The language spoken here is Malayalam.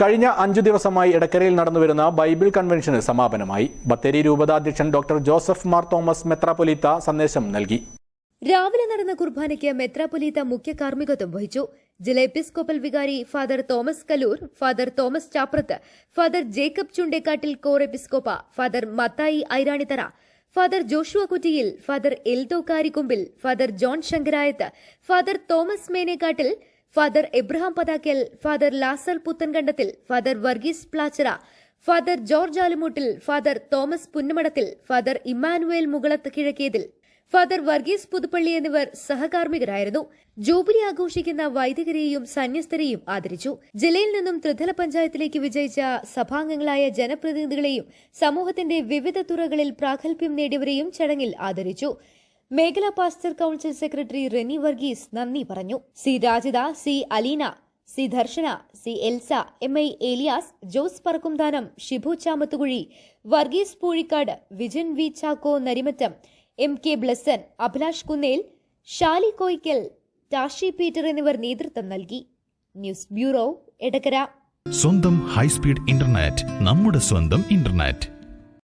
കഴിഞ്ഞ അഞ്ചു ദിവസമായി ഇടക്കരയിൽ നടന്നുവരുന്ന ബൈബിൾ കൺവെൻഷന് സമാപനമായി. ബത്തേരി രൂപതാധ്യക്ഷൻ ഡോക്ടർ ജോസഫ് മാർ തോമസ് മെത്രാപൊലീത്ത സന്ദേശം നൽകി. രാവിലെ നടന്ന കുർബാനയ്ക്ക് മെത്രാപൊലീത്ത മുഖ്യ കാർമ്മികത്വം വഹിച്ചു. ജില്ലാ എപ്പിസ്കോപ്പൽ വികാരി father Thomas Kalloor father Thomas Chaprath father Jacob Chundekkattil Cor Episcopa father Mathai Airanithara father Joshua Kuttiyil father Eldho Karikkumpil father John Shankarayath father Thomas Menekkattil father Abraham Pathakkal father Lazar Puthenkandathil father Varghese Placharra father George Alumoottil father Thomas Punnamadathil father Emmanuel Mukalath Kizhakkethil. Father Varghese Puthuppally എന്നിവർ സഹകാർമ്മികരായിരുന്നു. ജൂബിലി ആഘോഷിക്കുന്ന വൈദികരെയും സന്യസ്തരെയും ആദരിച്ചു. ജില്ലയിൽ നിന്നും ത്രിതല പഞ്ചായത്തിലേക്ക് വിജയിച്ച സഭാംഗങ്ങളായ ജനപ്രതിനിധികളെയും സമൂഹത്തിന്റെ വിവിധ തുറകളിൽ പ്രാഗൽഭ്യം നേടിയവരെയും ചടങ്ങിൽ ആദരിച്ചു. മേഖലാ pastor council secretary Reni Varghese നന്ദി പറഞ്ഞു. C Rajitha C Aleena C Darshana C Elsa M I Elias Jose Parakkumthanam Shibu Chamathukuzhi Varghese Poozhikkad Vijan V Chacko Narimattam M K Blessan Abhilash Kunnel Shali Koyikkal Tashi Peter എന്നിവർ നേതൃത്വം നൽകി. News bureau Edakkara. സ്വന്തം ഹൈസ്പീഡ് ഇന്റർനെറ്റ് നമ്മുടെ സ്വന്തം ഇന്റർനെറ്റ്.